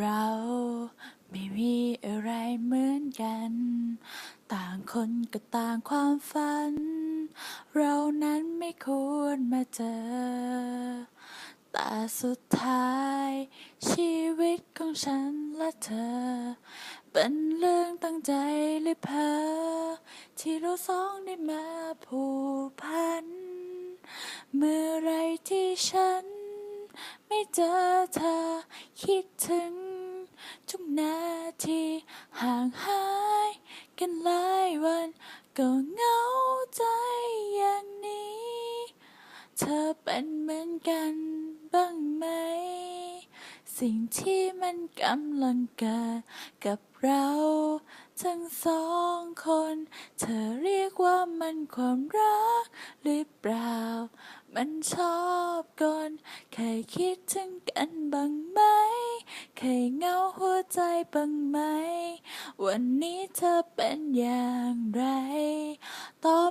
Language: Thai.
เราไม่มีอะไรเหมือนกัน ต่างคนก็ต่างความฝัน เรานั้นไม่ควรมาเจอ แต่สุดท้าย ชีวิตของฉันและเธอ เป็นเรื่องตั้งใจหรือเพอที่เราสองได้มาผูกพัน เมื่อไรที่ฉัน ไม่เจอเธอคิดถึง ทุกนาทีห่างหายกันหลายวัน ก็เหงาใจอย่างนี้ เธอเป็นเหมือนกันบ้างไหม สิ่งที่มันกำลังเกิดกับเราทั้งสองคน เธอเรียกว่ามันความรักหรือเปล่า มันชอบก่อนเคยคิดถึงกันบ้างไหม เคยเงาหัวใจบ้างไหม วันนี้เธอเป็นอย่างไร ตอบ